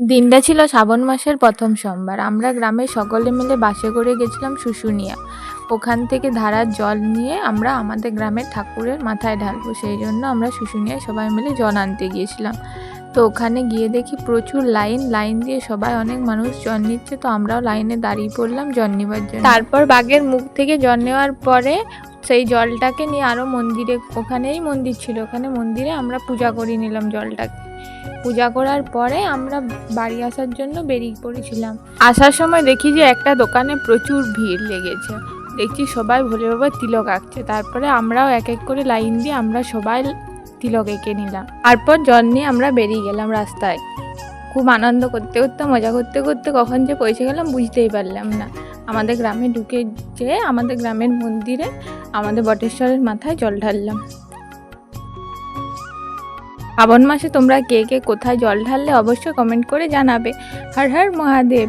দিনটা ছিল শ্রাবণ মাসের প্রথম সোমবার। আমরা গ্রামের সকলে মিলে বাসে করে গেছিলাম শুশুনিয়া। ওখান থেকে ধারার জল নিয়ে আমরা আমাদের গ্রামের ঠাকুরের মাথায় ঢালবো। সেই জন্য আমরা শুশুনিয়ায় সবাই মিলে জল আনতে গিয়েছিলাম। তো ওখানে গিয়ে দেখি প্রচুর লাইন লাইন দিয়ে সবাই অনেক মানুষ জল নিচ্ছে। তো আমরাও লাইনে দাঁড়িয়ে পড়লাম জল নেওয়ার জন্য। তারপর বাঘের মুখ থেকে জল নেওয়ার পরে সেই জলটাকে নিয়ে আরও মন্দিরে, ওখানেই মন্দির ছিল, ওখানে মন্দিরে আমরা পূজা করে নিলাম জলটাকে। পূজা করার পরে আমরা বাড়ি আসার জন্য বেরিয়ে পড়েছিলাম। আসার সময় দেখি যে একটা দোকানে প্রচুর ভিড় লেগেছে। দেখছি সবাই ভোলে বাবা তিলক আঁকছে, তারপরে আমরাও এক এক করে লাইন দিয়ে আমরা সবাই তিলক এঁকে নিলাম। তারপর জল নিয়ে আমরা বেরিয়ে গেলাম রাস্তায়। খুব আনন্দ করতে করতে, মজা করতে করতে কখন যে পৌঁছে গেলাম বুঝতেই পারলাম না। আমাদের গ্রামে ঢুকে যেয়ে আমাদের গ্রামের মন্দিরে আমাদের বটেশ্বরের মাথায় জল ঢাললাম। শ্রাবণ মাসে তোমরা কে কে কোথায় জল ঢাললে অবশ্যই কমেন্ট করে জানাবে। হর হর মহাদেব।